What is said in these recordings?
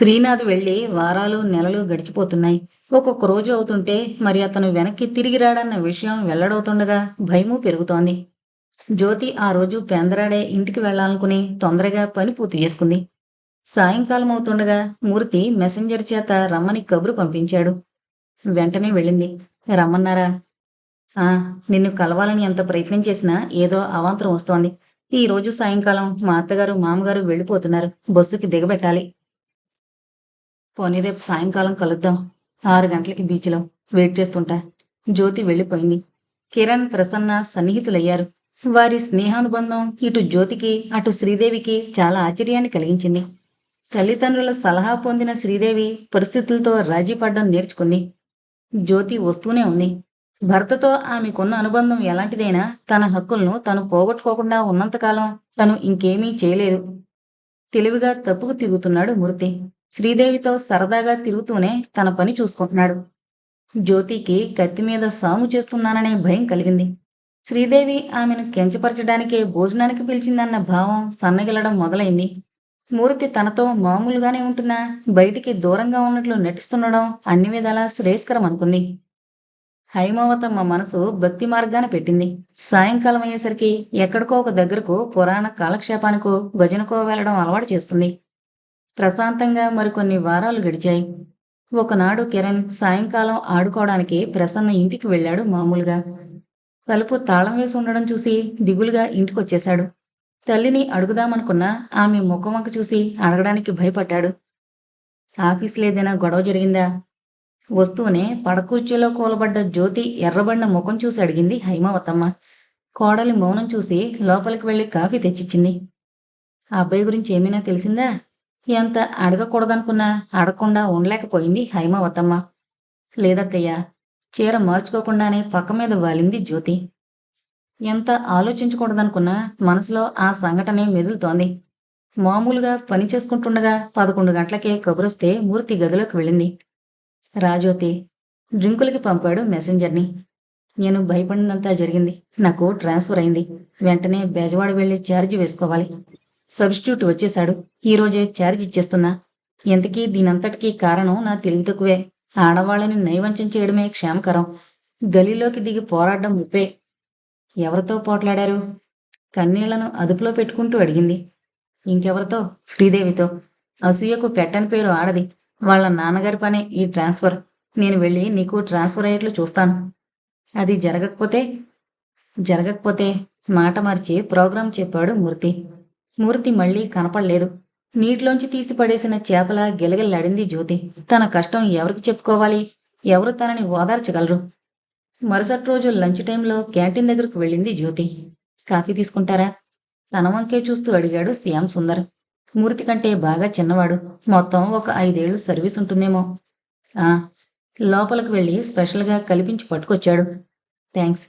శ్రీనాథ్ వెళ్ళి వారాలు నెలలు గడిచిపోతున్నాయి. ఒక్కొక్క రోజు అవుతుంటే మరి అతను వెనక్కి తిరిగి రాడన్న విషయం వెల్లడవుతుండగా భయము పెరుగుతోంది. జ్యోతి ఆ రోజు పేందరాడే ఇంటికి వెళ్ళాలనుకుని తొందరగా పని పూర్తి చేసుకుంది. సాయంకాలం అవుతుండగా మూర్తి మెసెంజర్ చేత రమ్మని కబురు పంపించాడు. వెంటనే వెళ్ళింది. రమ్మన్నారా? ఆ నిన్ను కలవాలని ఎంత ప్రయత్నం చేసినా ఏదో అవాంతరం వస్తోంది. ఈ రోజు సాయంకాలం మా అత్తగారు మామగారు వెళ్ళిపోతున్నారు. బస్సుకి దిగబెట్టాలి. పోనీ రేపు సాయంకాలం కలుద్దాం. ఆరు గంటలకి బీచ్లో వెయిట్ చేస్తుంటా. జ్యోతి వెళ్ళిపోయింది. కిరణ్ ప్రసన్న సన్నిహితులయ్యారు. వారి స్నేహానుబంధం ఇటు జ్యోతికి అటు శ్రీదేవికి చాలా ఆశ్చర్యాన్ని కలిగించింది. తల్లిదండ్రుల సలహా పొందిన శ్రీదేవి పరిస్థితులతో రాజీ పడ్డం నేర్చుకుంది. జ్యోతి వస్తూనే ఉంది. భర్తతో ఆమెకున్న అనుబంధం ఎలాంటిదైనా తన హక్కులను తను పోగొట్టుకోకుండా ఉన్నంతకాలం తను ఇంకేమీ చేయలేదు. తెలివిగా తప్పుకు తిరుగుతున్నాడు మూర్తి. శ్రీదేవితో సరదాగా తిరుగుతూనే తన పని చూసుకుంటున్నాడు. జ్యోతికి కత్తి మీద సాము చేస్తున్నాననే భయం కలిగింది. శ్రీదేవి ఆమెను కెంచపరచడానికే భోజనానికి పిలిచిందన్న భావం సన్నగిలడం మొదలైంది. మూర్తి తనతో మామూలుగానే ఉంటున్నా బయటికి దూరంగా ఉన్నట్లు నటిస్తుండడం అన్ని విధాలా శ్రేయస్కరం అనుకుంది. హైమవతమ్మ మనసు భక్తి మార్గాన పెట్టింది. సాయంకాలం అయ్యేసరికి ఎక్కడికో ఒక దగ్గరకు పురాణ కాలక్షేపానికో భజనకో వెళ్ళడం అలవాటు చేస్తుంది. ప్రశాంతంగా మరికొన్ని వారాలు గడిచాయి. ఒకనాడు కిరణ్ సాయంకాలం ఆడుకోవడానికి ప్రసన్న ఇంటికి వెళ్ళాడు మామూలుగా. తలుపు తాళం వేసి ఉండడం చూసి దిగులుగా ఇంటికొచ్చేశాడు. తల్లిని అడుగుదామనుకున్నా ఆమె ముఖం చూసి అడగడానికి భయపడ్డాడు. ఆఫీసులో ఏదైనా గొడవ జరిగిందా? వస్తూనే పడకుర్చీలో కూలబడ్డ జ్యోతి ఎర్రబడిన ముఖం చూసి అడిగింది హైమావతమ్మ. కోడలి మౌనం చూసి లోపలికి వెళ్ళి కాఫీ తెచ్చిచ్చింది. ఆ అబ్బాయి గురించి ఏమైనా తెలిసిందా? ఎంత అడగకూడదనుకున్నా అడగకుండా ఉండలేకపోయింది హైమావతమ్మ. లేదత్తయ్య చీర మార్చుకోకుండానే పక్క మీద వాలింది జ్యోతి. ఎంత ఆలోచించకూడదనుకున్నా మనసులో ఆ సంఘటనే మెదులుతోంది. మామూలుగా పని చేసుకుంటుండగా పదకొండు గంటలకే కబురొస్తే మూర్తి గదిలోకి వెళ్ళింది. రాజ్యోతి డ్రింకులకి పంపాడు మెసెంజర్ని. నేను భయపడినంతా జరిగింది. నాకు ట్రాన్స్ఫర్ అయింది. వెంటనే బెజవాడ వెళ్ళి ఛార్జ్ వేసుకోవాలి. సబ్స్టిట్యూట్ వచ్చేశాడు. ఈరోజే ఛార్జ్ ఇచ్చేస్తున్నా. ఇంతకీ దీనంతటికీ కారణం నా తెలివి తక్కువే. ఆడవాళ్ళని నైవంచం చేయడమే క్షేమకరం. గలీలోకి దిగి పోరాడడం ముప్పే ఎవరితో పోట్లాడారు? కన్నీళ్ళను అదుపులో పెట్టుకుంటూ అడిగింది. ఇంకెవరితో? శ్రీదేవితో. అసూయకు పెట్టని పేరు ఆడది. వాళ్ళ నాన్నగారి పనే ఈ ట్రాన్స్ఫర్. నేను వెళ్ళి నీకు ట్రాన్స్ఫర్ అయ్యేట్లు చూస్తాను. అది జరగకపోతే? జరగకపోతే? మాట మార్చి ప్రోగ్రాం చెప్పాడు మూర్తి. మూర్తి మళ్ళీ కనపడలేదు. నీటిలోంచి తీసి పడేసిన చేపల గెలగెల్లాడింది జ్యోతి. తన కష్టం ఎవరికి చెప్పుకోవాలి? ఎవరు తనని ఓదార్చగలరు? మరుసటి రోజు లంచ్ టైంలో క్యాంటీన్ దగ్గరకు వెళ్ళింది జ్యోతి. కాఫీ తీసుకుంటారా? తన వంకే చూస్తూ అడిగాడు శ్యామ్ సుందర్. మూర్తి కంటే బాగా చిన్నవాడు. మొత్తం ఒక ఐదేళ్ళు సర్వీస్ ఉంటుందేమో. ఆ లోపలికి వెళ్ళి స్పెషల్గా కల్పించి పట్టుకొచ్చాడు. థ్యాంక్స్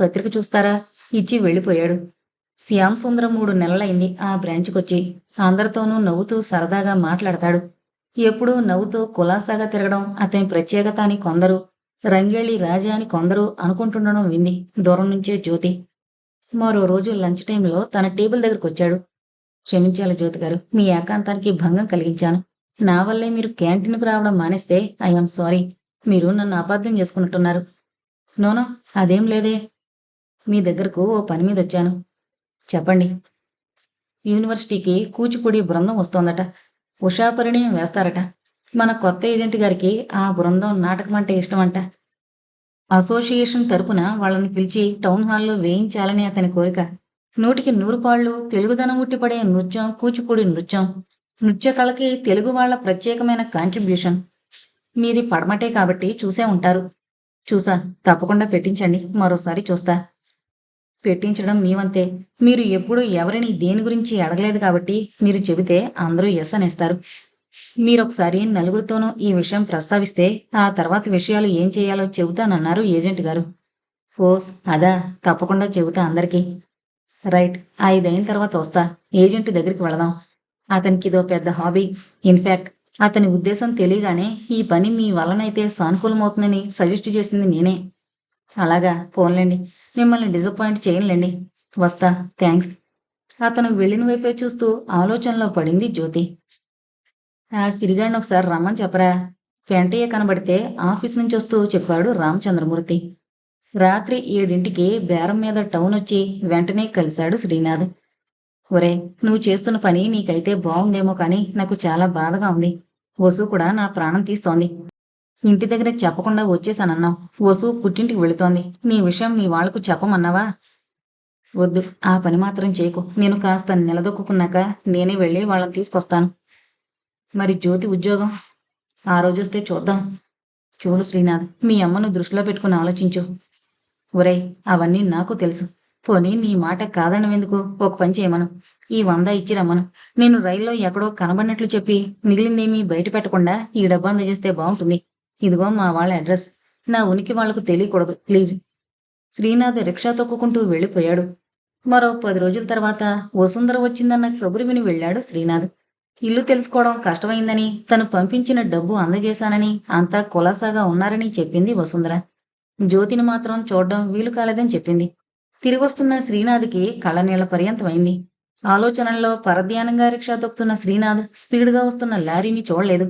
పత్రిక చూస్తారా? ఇచ్చి వెళ్ళిపోయాడు. శ్యామ్ సుందరం మూడు నెలలైంది. ఆ బ్రాంచ్కొచ్చి అందరితోనూ నవ్వుతూ సరదాగా మాట్లాడతాడు. ఎప్పుడూ నవ్వుతూ కులాసాగా తిరగడం అతని ప్రత్యేకత అని కొందరు రంగేళి రాజా అని కొందరు అనుకుంటుండడం వింది దూరం నుంచే జ్యోతి. మరో రోజు లంచ్ టైంలో తన టేబుల్ దగ్గరకు వచ్చాడు క్షమించాలి జ్యోతి గారు మీ ఏకాంతానికి భంగం కలిగించాను. నా వల్లే మీరు క్యాంటీన్కు రావడం మానేస్తే ఐఎమ్ సారీ. మీరు నన్ను అపార్థం చేసుకున్నట్టున్నారు. నోనో అదేం లేదే. మీ దగ్గరకు ఓ పని మీద వచ్చాను చెప్పండి. యూనివర్సిటీకి కూచిపూడి బృందం వస్తోందట. ఉషా పరిణయం వేస్తారట. మన కొత్త ఏజెంట్ గారికి ఆ బృందం నాటకం అంటే ఇష్టమంట. అసోసియేషన్ తరపున వాళ్ళని పిలిచి టౌన్ హాల్లో వేయించాలని అతని కోరిక. నూటికి నూరు పాళ్ళు తెలుగుదనం ఉట్టిపడే నృత్యం కూచిపూడి నృత్యం. నృత్య కళకి తెలుగు వాళ్ళ ప్రత్యేకమైన కాంట్రిబ్యూషన్ మీది పడమటే కాబట్టి చూసే ఉంటారు. చూసా తప్పకుండా పెట్టించండి. మరోసారి చూస్తా. పెట్టించడం మీ వంతే మీరు ఎప్పుడు ఎవరిని దేని గురించి అడగలేదు కాబట్టి మీరు చెబితే అందరూ ఎస్ అనేస్తారు. మీరొకసారి నలుగురితోనూ ఈ విషయం ప్రస్తావిస్తే ఆ తర్వాత విషయాలు ఏం చేయాలో చెబుతానన్నారు ఏజెంట్ గారు. ఓస్ అదా తప్పకుండా చెబుతా అందరికీ. రైట్ ఐదైన తర్వాత వస్తా. ఏజెంట్ దగ్గరికి వెళదాం. అతనికి ఇదో పెద్ద హాబీ. ఇన్ఫ్యాక్ట్ అతని ఉద్దేశం తెలియగానే ఈ పని మీ వలనైతే సానుకూలమవుతుందని సజెస్ట్ చేసింది నేనే. అలాగా పోన్లేండి. మిమ్మల్ని డిసప్పాయింట్ చేయనులేండి. వస్తా థ్యాంక్స్ అతను వెళ్ళిన వైపే చూస్తూ ఆలోచనలో పడింది జ్యోతి. ఆ సిరిగాడిని ఒకసారి రమ్మని చెప్పరా? వెంటయ్య కనబడితే ఆఫీస్ నుంచి వస్తూ చెప్పాడు రామచంద్రమూర్తి. రాత్రి ఏడింటికి బేరం మీద టౌన్ వచ్చి వెంటనే కలిశాడు శ్రీనాథ్. ఒరే నువ్వు చేస్తున్న పని నీకైతే బాగుందేమో కానీ నాకు చాలా బాధగా ఉంది. వసు కూడా నా ప్రాణం తీస్తోంది. ఇంటి దగ్గర చెప్పకుండా వచ్చేసానన్నావు. వసు పుట్టింటికి వెళుతోంది. నీ విషయం మీ వాళ్ళకు చెప్పమన్నావా? వద్దు ఆ పని మాత్రం చేయకు. నేను కాస్త నిలదొక్కున్నాక నేనే వెళ్ళి వాళ్ళని తీసుకొస్తాను. మరి జ్యోతి ఉద్యోగం? ఆ రోజు వస్తే చూద్దాం. చూడు శ్రీనాథ్ మీ అమ్మను దృష్టిలో పెట్టుకుని ఆలోచించు. ఒరేయ్ అవన్నీ నాకు తెలుసు. పోనీ నీ మాట కాదనవెందుకు ఒక పని చేయమను. ఈ వంద ఇచ్చి రమ్మను. నేను రైల్లో ఎక్కడో కనబడినట్లు చెప్పి మిగిలిందేమీ బయట పెట్టకుండా ఈ డబ్బు అందజేస్తే బాగుంటుంది. ఇదిగో మా వాళ్ళ అడ్రస్. నా ఉనికి వాళ్ళకు తెలియకూడదు. ప్లీజ్. శ్రీనాథ్ రిక్షా తొక్కుకుంటూ వెళ్ళిపోయాడు. మరో పది రోజుల తర్వాత వసుంధర వచ్చిందన్న కబురు విని వెళ్ళాడు శ్రీనాథ్. ఇల్లు తెలుసుకోవడం కష్టమైందని తను పంపించిన డబ్బు అందజేశానని అంతా కులాసాగా ఉన్నారని చెప్పింది వసుంధర. జ్యోతిని మాత్రం చూడడం వీలు కాలేదని చెప్పింది. తిరిగొస్తున్న శ్రీనాథ్కి కళ్ళనీళ్ళ పర్యంతమైంది. ఆలోచనల్లో పరధ్యానంగా రిక్షా తొక్కుతున్న శ్రీనాథ్ స్పీడ్గా వస్తున్న లారీని చూడలేదు.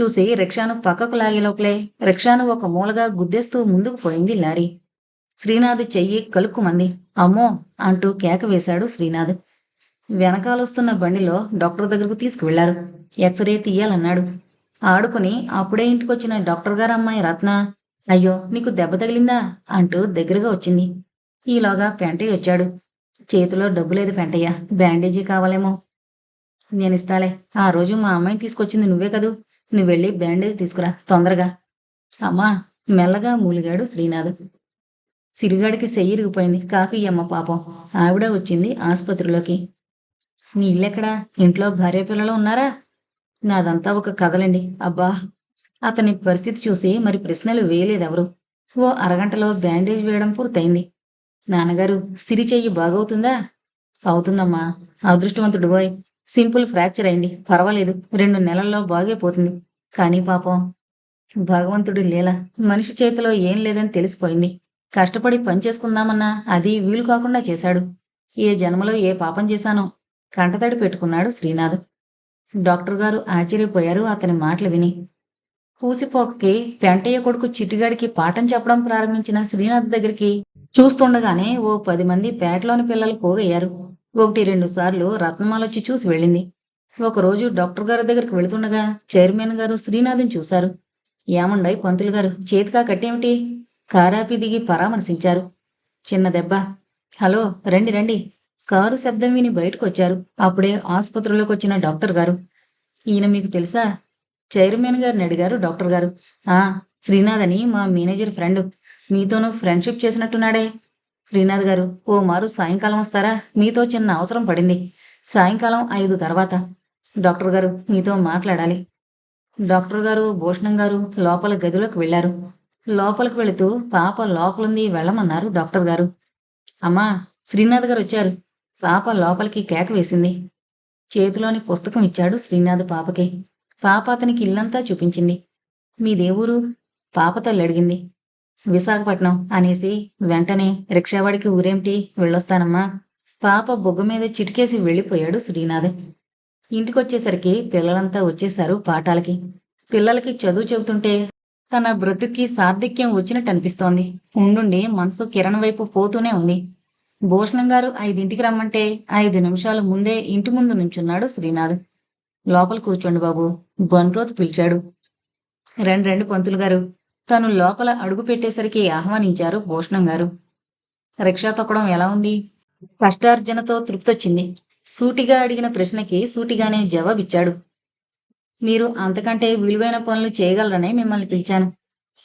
చూసి రిక్షాను పక్కకు లాగే లోపలే రిక్షాను ఒక మూలగా గుద్దేస్తూ ముందుకు పోయింది లారీ. శ్రీనాథ్ చెయ్యి కలుక్కుమంది. అమ్మో అంటూ కేక వేశాడు శ్రీనాథ్. వెనకాలొస్తున్న బండిలో డాక్టర్ దగ్గరకు తీసుకువెళ్ళారు ఎక్స్రే తీయాలన్నాడు. ఆడుకుని అప్పుడే ఇంటికొచ్చిన డాక్టర్ గారు అమ్మాయి రత్న అయ్యో నీకు దెబ్బ తగిలిందా అంటూ దగ్గరగా వచ్చింది. ఈలోగా పెంటయ్య వచ్చాడు. చేతిలో డబ్బు లేదు పెంటయ్య బ్యాండేజీ కావాలేమో. నేనిస్తాలే. ఆ రోజు మా అమ్మాయిని తీసుకొచ్చింది నువ్వే కదూ. నువ్వు వెళ్ళి బ్యాండేజ్ తీసుకురా తొందరగా. అమ్మా మెల్లగా మూలిగాడు శ్రీనాథ్. సిరిగాడికి సెయ్యిరిగిపోయింది కాఫీ అమ్మ పాపం. ఆవిడ వచ్చింది ఆసుపత్రిలోకి. నీ ఇల్లెక్కడా? ఇంట్లో భార్య పిల్లలు ఉన్నారా? నాదంతా ఒక కథలండి. అబ్బా అతని పరిస్థితి చూసి మరి ప్రశ్నలు వేయలేదెవరు? ఓ అరగంటలో బ్యాండేజ్ వేయడం పూర్తయింది. నాన్నగారు సిరి చెయ్యి బాగవుతుందా? అవుతుందమ్మా. అదృష్టవంతుడు బోయ్ సింపుల్ ఫ్రాక్చర్ అయింది. పర్వాలేదు రెండు నెలల్లో బాగైపోతుంది కానీ పాపం భగవంతుడి లీల. మనిషి చేతిలో ఏం లేదని తెలిసిపోయింది. కష్టపడి పనిచేసుకుందామన్నా అది వీలు కాకుండా చేశాడు. ఏ జన్మలో ఏ పాపం చేశానో కంటతడి పెట్టుకున్నాడు శ్రీనాథ్. డాక్టర్ గారు ఆశ్చర్యపోయారు అతని మాటలు విని. పూసిపోకకి పెంటయ్య కొడుకు చిట్టిగాడికి పాఠం చెప్పడం ప్రారంభించిన శ్రీనాథ్ దగ్గరికి చూస్తుండగానే ఓ పది మంది పేటలోని పిల్లలు పోగయ్యారు. ఒకటి రెండు సార్లు రత్నమాలొచ్చి చూసి వెళ్ళింది. ఒకరోజు డాక్టర్ గారి దగ్గరికి వెళుతుండగా చైర్మన్ గారు శ్రీనాథ్ని చూశారు. ఏమండయ్ పంతులు గారు చేతికా కట్టేమిటి? కారాపి దిగి పరామర్శించారు. చిన్న దెబ్బ. హలో రండి రండి. కారు శబ్దం విని బయటకు వచ్చారు అప్పుడే ఆసుపత్రిలోకి వచ్చిన డాక్టర్ గారు. ఈయన మీకు తెలుసా? చైర్మన్ గారిని అడిగారు డాక్టర్ గారు. ఆ శ్రీనాథ్ అని మా మేనేజర్ ఫ్రెండ్. మీతోనూ ఫ్రెండ్షిప్ చేసినట్టున్నాడే. శ్రీనాథ్ గారు ఓ మారు సాయంకాలం వస్తారా? మీతో చిన్న అవసరం పడింది. సాయంకాలం ఐదు తర్వాత. డాక్టర్ గారు మీతో మాట్లాడాలి. డాక్టర్ గారు భూషణం గారు లోపల గదిలోకి వెళ్ళారు లోపలికి వెళుతూ పాప లోపలుంది వెళ్ళమన్నారు డాక్టర్ గారు. అమ్మా శ్రీనాథ్ గారు వచ్చారు. పాప లోపలికి కేక వేసింది. చేతిలోని పుస్తకం ఇచ్చాడు శ్రీనాథ్ పాపకి. పాప అతనికి ఇల్లంతా చూపించింది. మీదేవూరు పాప తల్లి అడిగింది. విశాఖపట్నం అనేసి వెంటనే రిక్షావాడికి ఊరేమిటి వెళ్ళొస్తానమ్మా. పాప బొగ్గు మీద చిటికేసి వెళ్ళిపోయాడు శ్రీనాథ్. ఇంటికొచ్చేసరికి పిల్లలంతా వచ్చేశారు పాఠాలకి. పిల్లలకి చదువు చెబుతుంటే తన బ్రతుక్కి సార్థక్యం వచ్చినట్టు అనిపిస్తోంది. ఉండుండి మనసు కిరణ్ వైపు పోతూనే ఉంది. భూషణం గారు ఐదింటికి రమ్మంటే ఐదు నిమిషాల ముందే ఇంటి ముందు నుంచున్నాడు శ్రీనాథ్. లోపల కూర్చోండి బాబు బండ్రోత్ పిలిచాడు. రెండు రెండు పంతులు గారు తను లోపల అడుగుపెట్టేసరికి ఆహ్వానించారు భూషణం గారు. రిక్షా తొక్కడం ఎలా ఉంది? కష్టార్జనతో తృప్తొచ్చింది. సూటిగా అడిగిన ప్రశ్నకి సూటిగానే జవాబిచ్చాడు. మీరు అంతకంటే విలువైన పనులు చేయగలరని మిమ్మల్ని పిలిచాను.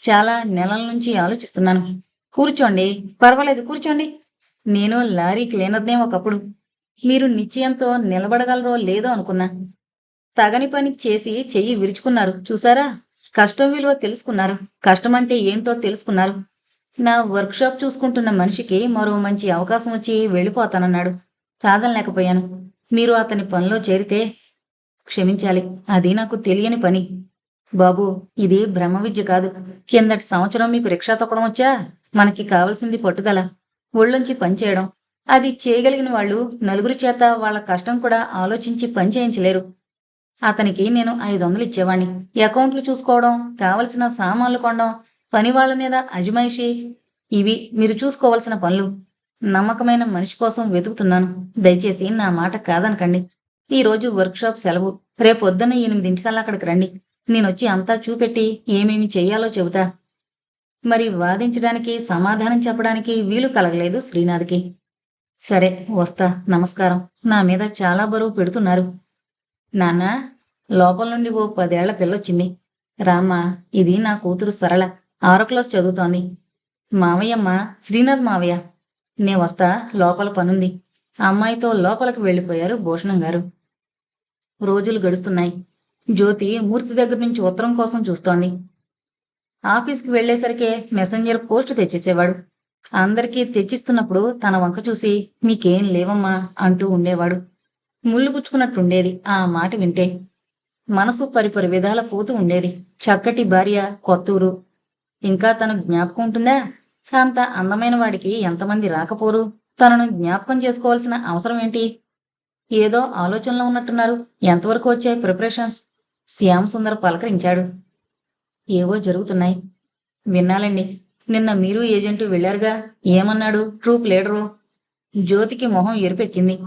చాలా నెలల నుంచి ఆలోచిస్తున్నాను. కూర్చోండి. పర్వాలేదు కూర్చోండి. నేను లారీ క్లీనర్నే ఒకప్పుడు. మీరు నిశ్చయంతో నిలబడగలరో లేదో అనుకున్నా. తగని పని చేసి చెయ్యి విరుచుకున్నారు. చూసారా? కష్టం విలువ తెలుసుకున్నారు. కష్టం అంటే ఏంటో తెలుసుకున్నారు. నా వర్క్షాప్ చూసుకుంటున్న మనిషికి మరో మంచి అవకాశం వచ్చి వెళ్ళిపోతానన్నాడు. కాదనలేకపోయాను. మీరు అతని పనిలో చేరితే క్షమించాలి. అది నాకు తెలియని పని. బాబు ఇది బ్రహ్మ విద్య కాదు. కిందటి సంవత్సరం మీకు రిక్షా తొక్కడం వచ్చా? మనకి కావలసింది పట్టుదల. ఒళ్ళుంచి పనిచేయడం అది చేయగలిగిన వాళ్ళు నలుగురి చేత వాళ్ళ కష్టం కూడా ఆలోచించి పని చేయించలేరు. అతనికి నేను ఐదు వందలు ఇచ్చేవాణ్ణి అకౌంట్లు చూసుకోవడం కావలసిన సామాన్లు కొనడం పని వాళ్ళ మీద అజమాయిషి ఇవి మీరు చూసుకోవలసిన పనులు. నమ్మకమైన మనిషి కోసం వెతుకుతున్నాను. దయచేసి నా మాట కాదనకండి. ఈ రోజు వర్క్షాప్ సెలవు. రేపొద్దున ఎనిమిదింటికల్లా అక్కడికి రండి. నేనొచ్చి అంతా చూపెట్టి ఏమేమి చెయ్యాలో చెబుతా. మరి వాదించడానికి సమాధానం చెప్పడానికి వీలు కలగలేదు శ్రీనాథ్కి. సరే వస్తా. నమస్కారం. నా మీద చాలా బరువు పెడుతున్నారు. నాన్న లోపల నుండి ఓ పదేళ్ళ పిల్లొచ్చింది రామా ఇది నా కూతురు సరళ. ఆరో క్లాస్ చదువుతోంది. మావయ్యమ్మ శ్రీనాథ్ మావయ్య. నే వస్తా లోపల పనుంది. అమ్మాయితో లోపలికి వెళ్ళిపోయారు భూషణం గారు. రోజులు గడుస్తున్నాయి. జ్యోతి మూర్తి దగ్గర నుంచి ఉత్తరం కోసం చూస్తోంది. ఆఫీస్కి వెళ్ళేసరికే మెసెంజర్ పోస్ట్ తెచ్చేసేవాడు. అందరికీ తెచ్చిస్తున్నప్పుడు తన వంక చూసి మీకేం లేవమ్మా అంటూ ఉండేవాడు. ముళ్ళు గుచ్చుకున్నట్టుండేది. ఆ మాట వింటే మనసు పరిపరి విధాల పోతూ ఉండేది. చక్కటి భార్య కొత్తూరు. ఇంకా తన జ్ఞాపకం ఉంటుందా? అంత అందమైన వాడికి ఎంతమంది రాకపోరు? తనను జ్ఞాపకం చేసుకోవాల్సిన అవసరం ఏంటి? ఏదో ఆలోచనలో ఉన్నట్టున్నారు. ఎంతవరకు వచ్చాయి ప్రిపరేషన్స్? శ్యామ్ సుందర్ పలకరించాడు. ఏవో జరుగుతున్నాయి. విన్నాలండి. నిన్న మీరు ఏజెంటు వెళ్ళారుగా? ఏమన్నాడు? Troop leader. జ్యోతికి మొహం ఎరుపెక్కింది.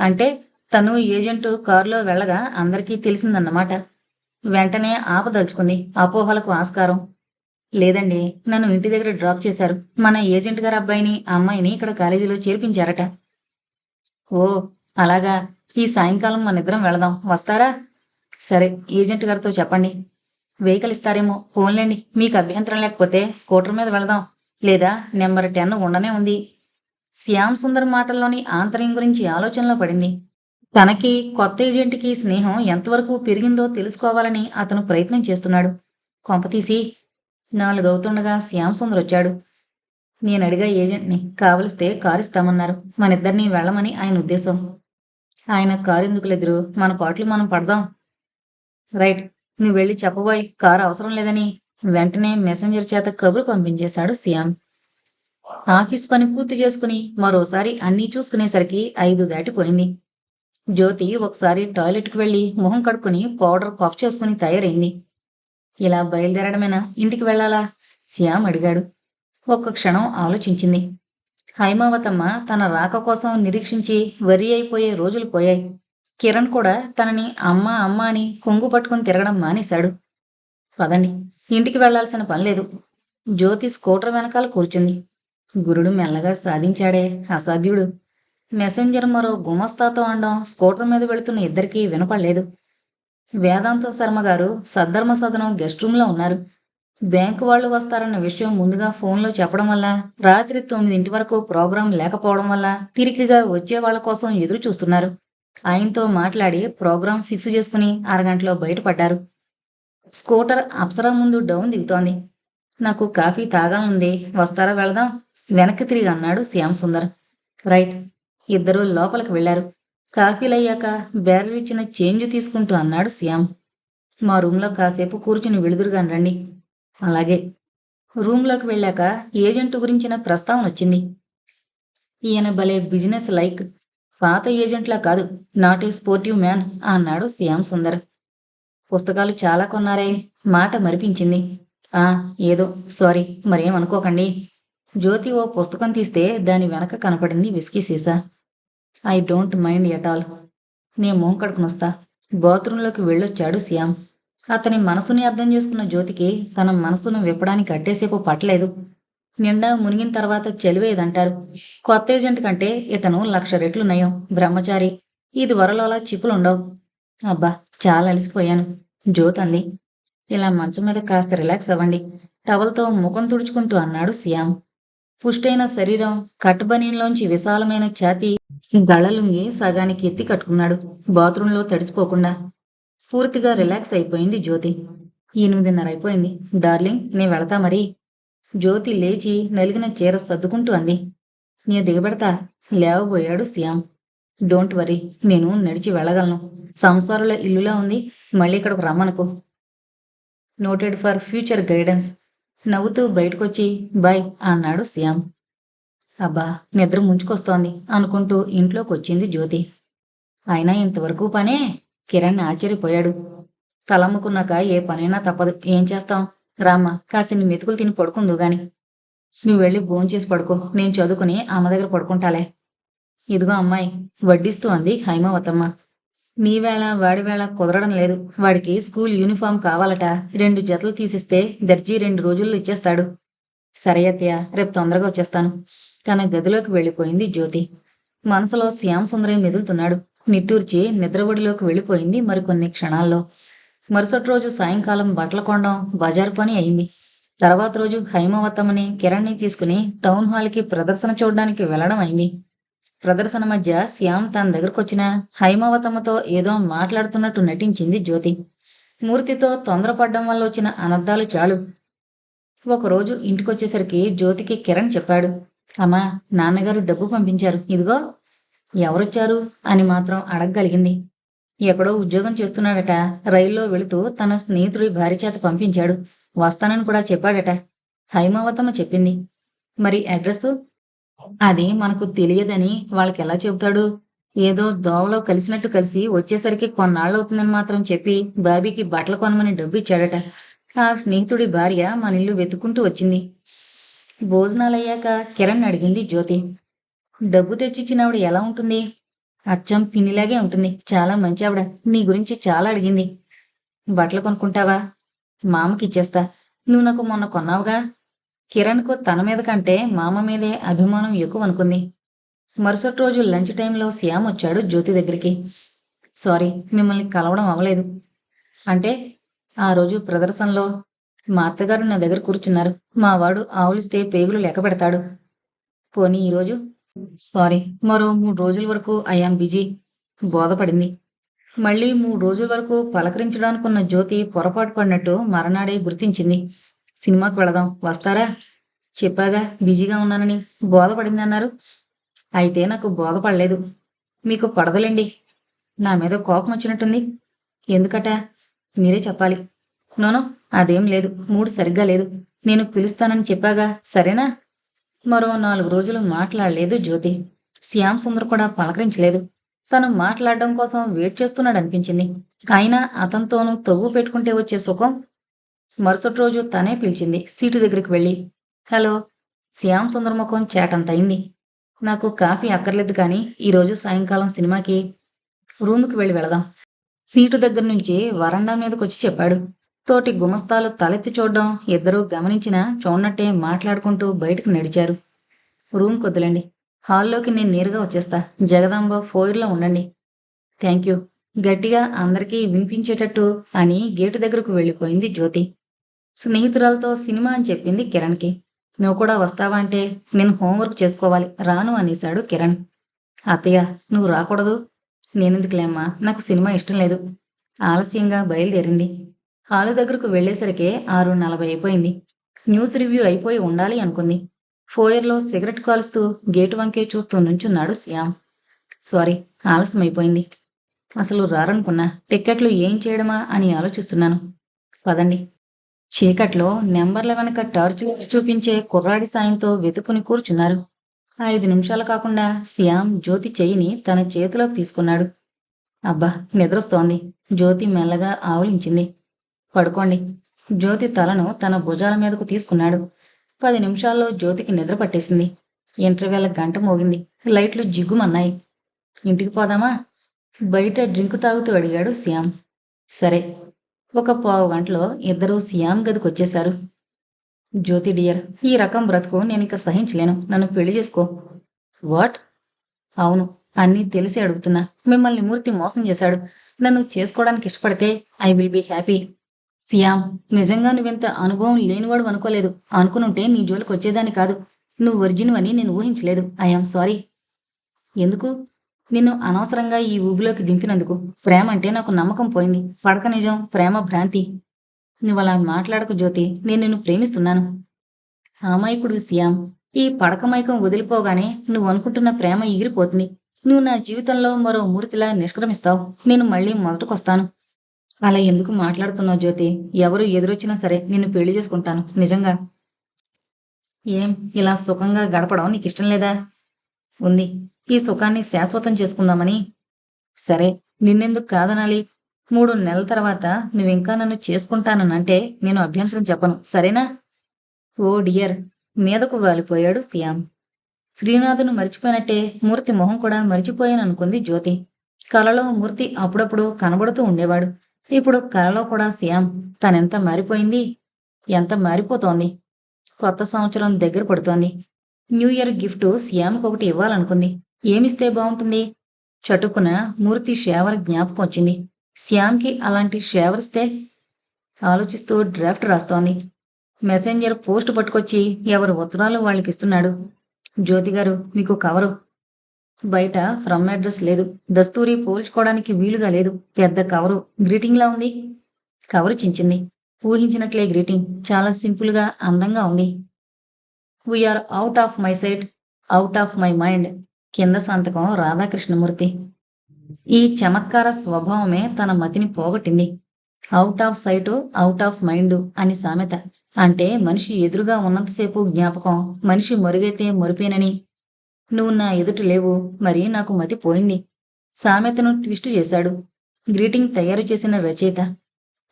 అంటే తను ఏజెంటు కారులో వెళ్ళగా అందరికీ తెలిసిందన్నమాట. వెంటనే ఆపదలుచుకుంది అపోహలకు ఆస్కారం. లేదండి నన్ను ఇంటి దగ్గర డ్రాప్ చేశారు. మన ఏజెంట్ గారి అబ్బాయిని అమ్మాయిని ఇక్కడ కాలేజీలో చేర్పించారట. ఓ అలాగా. ఈ సాయంకాలం మన ఇద్దరం వెళదాం. వస్తారా? సరే ఏజెంట్ గారితో చెప్పండి. వెహికల్ ఇస్తారేమో. ఫోన్లేండి మీకు అభ్యంతరం లేకపోతే స్కూటర్ మీద వెళదాం. లేదా నెంబర్ టెన్ ఉండనే ఉంది. శ్యామ్ సుందర్ మాటల్లోని ఆంతర్యం గురించి ఆలోచనలో పడింది. తనకి కొత్త ఏజెంట్కి స్నేహం ఎంతవరకు పెరిగిందో తెలుసుకోవాలని అతను ప్రయత్నం చేస్తున్నాడు. కొంపతీసి నాలుగవుతుండగా శ్యామ్ సుందర్ వచ్చాడు. నేను అడిగా ఏజెంట్ని కావలిస్తే కారు ఇస్తామన్నారు. మనిద్దరినీ వెళ్ళమని ఆయన ఉద్దేశం. ఆయన కారు ఎందుకు లేదురు? మన పాటలు మనం పడదాం. రైట్ నువ్వు వెళ్ళి చెప్పబోయ్ కారు అవసరం లేదని వెంటనే మెసెంజర్ చేత కబురు పంపించేశాడు శ్యామ్. ఆఫీస్ పని పూర్తి చేసుకుని మరోసారి అన్నీ చూసుకునేసరికి ఐదు దాటిపోయింది జ్యోతి ఒకసారి టాయిలెట్కి వెళ్ళి మొహం కడుక్కుని పౌడర్ పఫ్ చేసుకుని తయారైంది. ఇలా బయలుదేరడమేనా? ఇంటికి వెళ్ళాలా? శ్యామ్ అడిగాడు. ఒక్క క్షణం ఆలోచించింది. హైమావతమ్మ తన రాక కోసం నిరీక్షించి వరి అయిపోయే రోజులు పోయాయి. కిరణ్ కూడా తనని అమ్మ అమ్మ అని కొంగు పట్టుకుని తిరగడం మానేశాడు. పదండి ఇంటికి వెళ్ళాల్సిన పని లేదు. జ్యోతి స్కూటర్ వెనకాల కూర్చుంది. గురుడు మెల్లగా సాధించాడే అసాధ్యుడు. మెసెంజర్ మరో గుమస్తాతో అనడం స్కూటర్ మీద వెళుతున్న ఇద్దరికీ వినపడలేదు. వేదాంత శర్మ గారు సద్ధర్మ సదనం గెస్ట్ రూమ్లో ఉన్నారు. బ్యాంకు వాళ్ళు వస్తారన్న విషయం ముందుగా ఫోన్లో చెప్పడం వల్ల రాత్రి తొమ్మిదింటి వరకు ప్రోగ్రాం లేకపోవడం వల్ల తిరిగిగా వచ్చే వాళ్ళ కోసం ఎదురు చూస్తున్నారు. ఆయనతో మాట్లాడి ప్రోగ్రాం ఫిక్స్ చేసుకుని అరగంటలో బయటపడ్డారు. స్కూటర్ అప్సరా ముందు డౌన్ దిగుతోంది. నాకు కాఫీ తాగాలనుంది వస్తారా వెళదాం? వెనక్కి తిరిగి అన్నాడు శ్యామ్ సుందర్. రైట్. ఇద్దరూ లోపలికి వెళ్ళారు కాఫీలయ్యాక బ్యారర్ ఇచ్చిన చేంజ్ తీసుకుంటూ అన్నాడు శ్యామ్. మా రూంలో కాసేపు కూర్చుని వెళుదురుగాని రండి. అలాగే. రూంలోకి వెళ్ళాక ఏజెంట్ గురించిన ప్రస్తావన వచ్చింది. ఈయన భలే బిజినెస్ లైక్. పాత ఏజెంట్లా కాదు. నాట్ ఏ స్పోర్టివ్ మ్యాన్ అన్నాడు శ్యామ్ సుందర్. పుస్తకాలు చాలా కొన్నారే. మాట మరిపించింది. ఆ ఏదో. సారీ మరేం అనుకోకండి జ్యోతి ఓ పుస్తకం తీస్తే దాని వెనక కనపడింది విస్కీ సీసా. I don't mind at all. నే మోంకడుకునొస్తా బాత్రూంలోకి వెళ్ళొచ్చాడు శ్యామ్. అతని మనసుని అర్థం చేసుకున్న జ్యోతికి తన మనసును విప్పడానికి అట్టేసేపు పట్టలేదు. నిండా మునిగిన తర్వాత చెలివేదంటారు కొత్త ఏజెంట్ కంటే ఇతను లక్ష రెట్లు నయం. బ్రహ్మచారి. ఇది వరలోలా చిక్కులుండవు అబ్బా చాలా అలసిపోయాను. జ్యోత్ అంది. ఇలా మంచం మీద కాస్త రిలాక్స్ అవ్వండి. టవల్తో ముఖం తుడుచుకుంటూ అన్నాడు శ్యామ్. పుష్టైన శరీరం కట్టుబనీలోంచి విశాలమైన ఛాతీ గళలుంగి సగానికి ఎత్తి కట్టుకున్నాడు. బాత్రూంలో తడిసిపోకుండా పూర్తిగా రిలాక్స్ అయిపోయింది జ్యోతి. ఎనిమిదిన్నర అయిపోయింది. డార్లింగ్ నేను వెళతా మరి. జ్యోతి లేచి నలిగిన చీర సర్దుకుంటూ అంది. నేను దిగబెడతా. లేవబోయాడు శ్యామ్. డోంట్ వరీ నేను నడిచి వెళ్ళగలను. సంసారుల ఇల్లులా ఉంది. మళ్ళీ ఇక్కడికి రమ్మనుకో. Noted for future guidance. నవ్వుతూ బయటకొచ్చి బాయ్ అన్నాడు శ్యామ్. అబ్బా నిద్ర ముంచుకొస్తోంది అనుకుంటూ ఇంట్లోకి వచ్చింది జ్యోతి. అయినా ఇంతవరకు పనే? కిరణ్ ఆశ్చర్యపోయాడు. తలమ్ముకున్నాక ఏ పనైనా తప్పదు. ఏం చేస్తాం? రామ్మ కాసిన్ని మెతుకులు తిని పడుకుందు గాని. నువ్వు వెళ్ళి భోంచేసి పడుకో. నేను చదువుకుని అమ్మ దగ్గర పడుకుంటాలే. ఇదిగో అమ్మాయి వడ్డిస్తూ అంది హైమావతమ్మ. నీ వేళ వాడి వేళ కుదరడం లేదు. వాడికి స్కూల్ యూనిఫామ్ కావాలట. రెండు జతలు తీసిస్తే దర్జీ రెండు రోజుల్లో ఇచ్చేస్తాడు. సరే అత్తయ్య రేపు తొందరగా వచ్చేస్తాను. తన గదిలోకి వెళ్ళిపోయింది జ్యోతి. మనసులో శ్యామసుందరం మెదులుతున్నాడు. నిట్టూర్చి నిద్రబడిలోకి వెళ్ళిపోయింది మరికొన్ని క్షణాల్లో. మరుసటి రోజు సాయంకాలం బట్టల కొండం బజారు పని అయింది. తర్వాత రోజు హైమవతమని కిరణ్ని తీసుకుని టౌన్ హాల్కి ప్రదర్శన చూడడానికి వెళ్ళడం అయింది. ప్రదర్శన మధ్య శ్యామ్ తన దగ్గరకొచ్చిన హైమవతమ్మతో ఏదో మాట్లాడుతున్నట్టు నటించింది జ్యోతి. మూర్తితో తొందరపడ్డం వల్ల వచ్చిన అనర్థాలు చాలు. ఒకరోజు ఇంటికొచ్చేసరికి జ్యోతికి కిరణ్ చెప్పాడు. అమ్మా నాన్నగారు డబ్బు పంపించారు. ఇదిగో ఎవరొచ్చారు అని మాత్రం అడగగలిగింది. ఎక్కడో ఉద్యోగం చేస్తున్నాడట. రైల్లో వెళుతూ తన స్నేహితుడి భార్య చేత పంపించాడు. వస్తానని కూడా చెప్పాడట. హైమావతమ్మ చెప్పింది. మరి అడ్రస్ అది మనకు తెలియదని వాళ్ళకి ఎలా చెబుతాడు? ఏదో దోవలో కలిసినట్టు కలిసి వచ్చేసరికి కొన్నాళ్ళు అవుతుందని మాత్రం చెప్పి బాబీకి బట్టలు కొనమని డబ్బు ఇచ్చాడట ఆ స్నేహితుడి భార్య మన ఇల్లు వెతుక్కుంటూ వచ్చింది. భోజనాలయ్యాక కిరణ్ అడిగింది జ్యోతి. డబ్బు తెచ్చిచ్చినవిడ ఎలా ఉంటుంది? అచ్చం పిన్నిలాగే ఉంటుంది. చాలా మంచి ఆవిడ నీ గురించి చాలా అడిగింది. బట్టలు కొనుక్కుంటావా? మామకి ఇచ్చేస్తా. నువ్వు నాకు మొన్న కొన్నావుగా. కిరణ్కు తన మీద కంటే మామ మీదే అభిమానం ఎక్కువ అనుకుంది మరుసటి రోజు లంచ్ టైంలో శ్యామ్ వచ్చాడు జ్యోతి దగ్గరికి. సారీ మిమ్మల్ని కలవడం అవ్వలేదు. అంటే ఆ రోజు ప్రదర్శనలో మా అత్తగారు నా దగ్గర కూర్చున్నారు. మా వాడు ఆవులిస్తే పేగులు లెక్క పెడతాడు. పోనీ ఈరోజు సారీ మరో మూడు రోజుల వరకు ఐఆమ్ బిజీ. బోధపడింది. మళ్ళీ మూడు రోజుల వరకు పలకరించడానికున్న జ్యోతి పొరపాటు పడినట్టు మరనాడే గుర్తించింది. సినిమాకి వెళదాం. వస్తారా? చెప్పాగా. బిజీగా ఉన్నానని బోధపడింది అన్నారు అయితే నాకు బోధపడలేదు. మీకు పడదలండి. నా మీద కోపం వచ్చినట్టుంది. ఎందుకట? మీరే చెప్పాలి. నోనో అదేం లేదు. మూడు సరిగ్గా లేదు. నేను పిలుస్తానని చెప్పాగా. సరేనా? మరో నాలుగు రోజులు మాట్లాడలేదు జ్యోతి. శ్యామ్ సుందర్ కూడా పలకరించలేదు. తను మాట్లాడడం కోసం వెయిట్ చేస్తున్నాడు అనిపించింది అయినా అతనితోనూ తవ్వు పెట్టుకుంటే వచ్చే సుఖం మరుసటి రోజు తనే పిలిచింది. సీటు దగ్గరికి వెళ్ళి హలో శ్యామ్ సుందరముఖం చేటంతయింది చేటంత అయింది. నాకు కాఫీ అక్కర్లేదు కానీ ఈరోజు సాయంకాలం సినిమాకి రూముకి వెళ్ళి వెళదాం. సీటు దగ్గర నుంచి వరండా మీదకి వచ్చి చెప్పాడు. తోటి గుమస్తాలు తలెత్తి చూడడం ఇద్దరూ గమనించినా చూడనట్టే మాట్లాడుకుంటూ బయటకు నడిచారు. రూమ్ కొద్దులండి హాల్లోకి నేను నేరుగా వచ్చేస్తా. జగదాంబ ఫోయిర్లో ఉండండి. థ్యాంక్ యూ గట్టిగా అందరికీ వినిపించేటట్టు అని గేటు దగ్గరకు వెళ్ళిపోయింది జ్యోతి. స్నేహితురాలతో సినిమా అని చెప్పింది కిరణ్కి. నువ్వు కూడా వస్తావా అంటే నేను హోంవర్క్ చేసుకోవాలి. రాను అనేశాడు కిరణ్. అత్తయ్య నువ్వు రాకూడదు. నేనెందుకులేమ్మా? నాకు సినిమా ఇష్టం లేదు. ఆలస్యంగా బయలుదేరింది. హాలు దగ్గరకు వెళ్ళేసరికే ఆరు నలభై అయిపోయింది. న్యూస్ రివ్యూ అయిపోయి ఉండాలి అనుకుంది. ఫోయర్లో సిగరెట్ కాలుస్తూ గేటు వంకే చూస్తూ నుంచున్నాడు శ్యామ్. సారీ ఆలస్యం అయిపోయింది. అసలు రారనుకున్నా. టిక్కెట్లు ఏం చేయడమా అని ఆలోచిస్తున్నాను. పదండి. చీకట్లో నెంబర్ల వెనక టార్చ్ చూపించే కుర్రాడి సాయంతో వెతుకుని కూర్చున్నారు. ఐదు నిమిషాలు కాకుండా శ్యామ్ జ్యోతి చెయ్యిని తన చేతిలోకి తీసుకున్నాడు. అబ్బా నిద్రస్తోంది. జ్యోతి మెల్లగా ఆవులించింది. పడుకోండి. జ్యోతి తలను తన భుజాల మీదకు తీసుకున్నాడు. పది నిమిషాల్లో జ్యోతికి నిద్ర పట్టేసింది. ఇంటర్వెల్ గంట మోగింది. లైట్లు జిగ్గుమన్నాయి. ఇంటికి పోదామా? బయట డ్రింక్ తాగుతూ అడిగాడు శ్యామ్. సరే. ఒక పావు గంటలో ఇద్దరూ సియామ్ గదికి వచ్చేశారు. జ్యోతి డియర్ ఈ రకం బ్రతుకు నేను ఇక సహించలేను. నన్ను పెళ్ళి చేసుకో. వాట్? అవును అన్నీ తెలిసి అడుగుతున్నా. మిమ్మల్ని మూర్తి మోసం చేశాడు. నన్ను చేసుకోవడానికి ఇష్టపడితే ఐ విల్ బీ హ్యాపీ. సియామ్ నిజంగా నువ్వెంత అనుభవం లేనివాడు అనుకోలేదు. అనుకునుంటే నీ జోలికి వచ్చేదాన్ని కాదు. నువ్వు ఒరిజిన్ అని నేను ఊహించలేదు. I'm sorry. ఎందుకు? నిన్ను అనవసరంగా ఈ ఊబిలోకి దింపినందుకు ప్రేమ అంటే నాకు నమ్మకం పోయింది. పడక నిజం ప్రేమ భ్రాంతి. నువ్వు అలా మాట్లాడకు జ్యోతి నేను నిన్ను ప్రేమిస్తున్నాను. అమాయకుడు శ్యామ్ ఈ పడక మైకం వదిలిపోగానే నువ్వు అనుకుంటున్న ప్రేమ ఎగిరిపోతుంది. నువ్వు నా జీవితంలో మరో మూర్తిలా నిష్క్రమిస్తావు. నేను మళ్ళీ మొదటకొస్తాను. అలా ఎందుకు మాట్లాడుతున్నావు జ్యోతి? ఎవరు ఎదురొచ్చినా సరే నిన్ను పెళ్ళి చేసుకుంటాను నిజంగా. ఏం ఇలా సుఖంగా గడపడం నీకు ఇష్టం లేదా? ఉంది. ఈ సుఖాన్ని శాశ్వతం చేసుకుందామని. సరే నిన్నెందుకు కాదనాలి? మూడు నెలల తర్వాత నువ్వింకా నన్ను చేసుకుంటానంటే నేను అభ్యంతరం చెప్పను సరేనా? ఓ డియర్ మీదకు వాలిపోయాడు శ్యామ్. శ్రీనాథును మరిచిపోయినట్టే మూర్తి మొహం కూడా మరిచిపోయాననుకుంది జ్యోతి. కలలో మూర్తి అప్పుడప్పుడు కనబడుతూ ఉండేవాడు. ఇప్పుడు కలలో కూడా శ్యామ్ తనెంత మారిపోయింది? ఎంత మారిపోతోంది? కొత్త సంవత్సరం దగ్గర పడుతోంది. న్యూ ఇయర్ గిఫ్ట్ శ్యామ్కి ఒకటి ఇవ్వాలనుకుంది. ఏమిస్తే బాగుంటుంది చటుకున మూర్తి షేవర్ జ్ఞాపకం వచ్చింది. శ్యామ్కి అలాంటి షేవర్ ఇస్తే ఆలోచిస్తూ డ్రాఫ్ట్ రాస్తోంది. మెసెంజర్ పోస్ట్ పట్టుకొచ్చి ఎవరు ఉత్తరాలు వాళ్ళకి ఇస్తున్నాడు జ్యోతి గారు మీకు కవరు. బయట ఫ్రమ్ అడ్రస్ లేదు. దస్తూరి పోల్చుకోవడానికి వీలుగా లేదు. పెద్ద కవరు. గ్రీటింగ్లా ఉంది? కవరు చించింది. ఊహించినట్లే గ్రీటింగ్. చాలా సింపుల్గా అందంగా ఉంది. We're out of my sight out of my mind కింద సంతకం రాధాకృష్ణమూర్తి. ఈ చమత్కార స్వభావమే తన మతిని పోగొట్టింది. Out of sight out of mind అని సామెత. అంటే మనిషి ఎదురుగా ఉన్నంతసేపు జ్ఞాపకం మనిషి మరుగైతే మరిపోయినని నువ్వు నా ఎదుట లేవు మరి నాకు మతి పోయింది. సామెతను ట్విస్ట్ చేశాడు. గ్రీటింగ్ తయారు చేసిన రచయిత.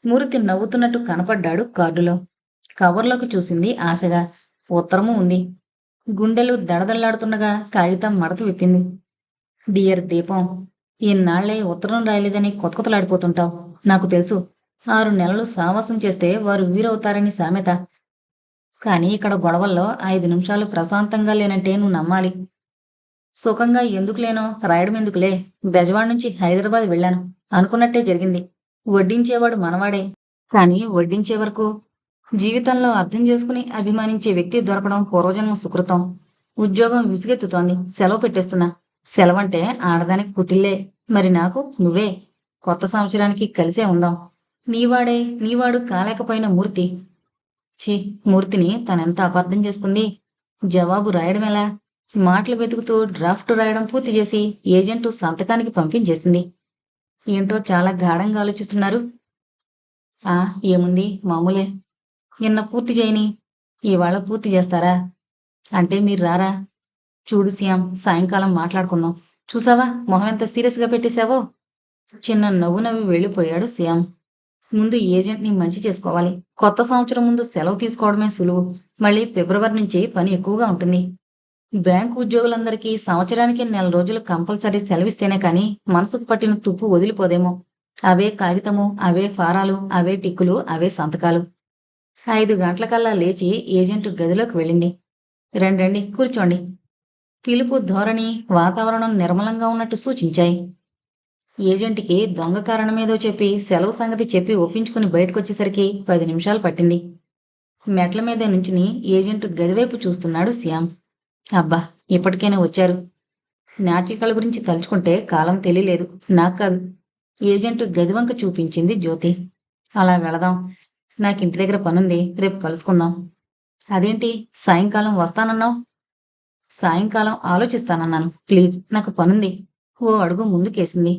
మూర్తి నవ్వుతున్నట్టు కనపడ్డాడు కార్డులో. కవర్లోకి చూసింది ఆశగా. ఉత్తరము ఉంది. గుండెలు దడదల్లాడుతుండగా కాగితం మడత విప్పింది. డియర్ దీపం ఈనాళ్ళే ఉత్తరం రాయలేదని కొతకొతలాడిపోతుంటావు నాకు తెలుసు ఆరు నెలలు సావాసం చేస్తే వారు వీరవుతారని సామెత. కానీ ఇక్కడ గొడవల్లో ఐదు నిమిషాలు ప్రశాంతంగా లేనంటే నువ్వు నమ్మాలి. సుఖంగా ఎందుకు లేనో రాయడం ఎందుకులే. బెజవాడ నుంచి హైదరాబాద్ వెళ్ళాను. అనుకున్నట్టే జరిగింది. వడ్డించేవాడు మనవాడే. కానీ వడ్డించే వరకు జీవితంలో అర్థం చేసుకుని అభిమానించే వ్యక్తి దొరకడం పూర్వజన్మ సుకృతం. ఉద్యోగం విసుగెత్తుతోంది. సెలవు పెట్టేస్తున్నా. సెలవంటే ఆడదానికి పుట్టిల్లే. మరి నాకు నువ్వే. కొత్త సంవత్సరానికి కలిసే ఉందాం. నీవాడే నీవాడు కాలేకపోయిన మూర్తి. ఛీ మూర్తిని తనెంత అపార్థం చేసుకుంది? జవాబు రాయడం ఎలా? మాటలు వెతుకుతూ డ్రాఫ్ట్ రాయడం పూర్తి చేసి ఏజెంటు సంతకానికి పంపించేసింది. ఏంటో చాలా గాఢంగా ఆలోచిస్తున్నారు. ఆ ఏముంది? మామూలే. నిన్న పూర్తి చేయని ఇవాళ పూర్తి చేస్తారా? అంటే మీరు రారా? చూడు సీఎం సాయంకాలం మాట్లాడుకుందాం. చూసావా? మొహం ఎంత సీరియస్గా పెట్టేశావో? చిన్న నవ్వు నవ్వి వెళ్ళిపోయాడు సీఎం ముందు ఏజెంట్ని మంచి చేసుకోవాలి. కొత్త సంవత్సరం ముందు సెలవు తీసుకోవడమే సులువు. మళ్ళీ ఫిబ్రవరి నుంచి పని ఎక్కువగా ఉంటుంది. బ్యాంకు ఉద్యోగులందరికీ సంవత్సరానికి నెల రోజులు కంపల్సరీ సెలవిస్తేనే కానీ మనసుకు పట్టిన తుప్పు వదిలిపోదేమో. అవే కాగితము అవే ఫారాలు అవే టిక్కులు అవే సంతకాలు. ఐదు గంటలకల్లా లేచి ఏజెంట్ గదిలోకి వెళ్ళింది. రండి కూర్చోండి. పిలుపు ధోరణి వాతావరణం నిర్మలంగా ఉన్నట్టు సూచించాయి. ఏజెంట్కి దొంగ కారణమేదో చెప్పి సెలవు సంగతి చెప్పి ఒప్పించుకుని బయటకొచ్చేసరికి పది నిమిషాలు పట్టింది. మెట్ల మీద నుంచుని ఏజెంట్ గదివైపు చూస్తున్నాడు శ్యామ్. అబ్బా ఇప్పటికైనా వచ్చారు. నాట్యకళ గురించి తలుచుకుంటే కాలం తెలియలేదు. నాకు కాదు. ఏజెంట్ గదివంక చూపించింది జ్యోతి. అలా వెళదాం. నాకు ఇంటి దగ్గర పనుంది రేపు కలుసుకుందాం. అదేంటి సాయంకాలం వస్తానన్నావు? సాయంకాలం ఆలోచిస్తానన్నాను. ప్లీజ్ నాకు పనుంది. ఓ అడుగు ముందుకేసింది.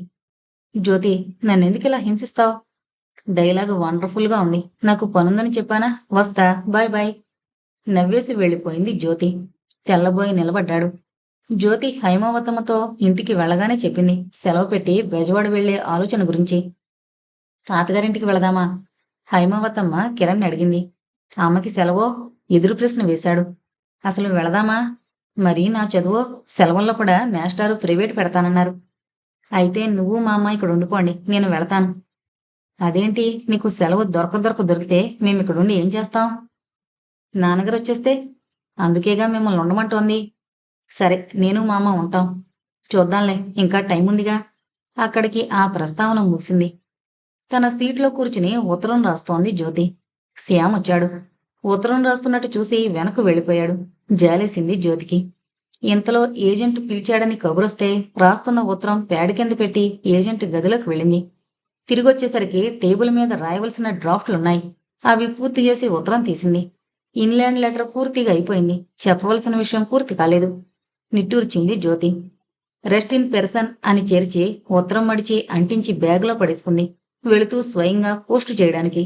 జ్యోతి నన్నెందుకు ఇలా హింసిస్తావు? డైలాగ్ వండర్ఫుల్గా ఉంది. నాకు పనుందని చెప్పానా? వస్తా బాయ్ బాయ్. నవ్వేసి వెళ్ళిపోయింది జ్యోతి. తెల్లబోయి నిలబడ్డాడు. జ్యోతి హైమవతమ్మతో ఇంటికి వెళ్ళగానే చెప్పింది. సెలవు పెట్టి బెజవాడ వెళ్ళే ఆలోచన గురించి. తాతగారింటికి వెళదామా? హైమవతమ్మ కిరణ్ అడిగింది. ఆమెకి సెలవో? ఎదురు ప్రశ్న వేశాడు. అసలు వెళదామా? మరి నా చదువు? సెలవుల్లో కూడా మేస్టారు ప్రైవేట్ పెడతానన్నారు. అయితే నువ్వు మా అమ్మ ఇక్కడ ఉండిపోండి నేను వెళతాను. అదేంటి? నీకు సెలవు దొరక దొరక దొరికితే మేము ఇక్కడుండి ఏం చేస్తాం? నాన్నగారు వచ్చేస్తే? అందుకేగా మిమ్మల్ని ఉండమంటోంది. సరే నేను మా అమ్మ ఉంటాం. చూద్దాంలే ఇంకా టైం ఉందిగా అక్కడికి ఆ ప్రస్తావన ముగిసింది. తన సీట్లో కూర్చుని ఉత్తరం రాస్తోంది జ్యోతి. శ్యామ్ వచ్చాడు. ఉత్తరం రాస్తున్నట్టు చూసి వెనక్కు వెళ్ళిపోయాడు. జాలేసింది జ్యోతికి. ఇంతలో ఏజెంట్ పిలిచాడని కబురొస్తే రాస్తున్న ఉత్తరం ప్యాడ్ కింద పెట్టి ఏజెంట్ గదిలోకి వెళ్ళింది. తిరిగొచ్చేసరికి టేబుల్ మీద రాయవలసిన డ్రాఫ్ట్లున్నాయి. అవి పూర్తి చేసి ఉత్తరం తీసింది. ఇన్లాండ్ లెటర్ పూర్తిగా అయిపోయింది. చెప్పవలసిన విషయం పూర్తి కాలేదు. నిట్టూర్చింది జ్యోతి. రెస్ట్ ఇన్ పెర్సన్ అని చేర్చి ఉత్తరం మడిచి అంటించి బ్యాగ్లో పడేసుకుంది. వెళుతూ స్వయంగా పోస్టు చేయడానికి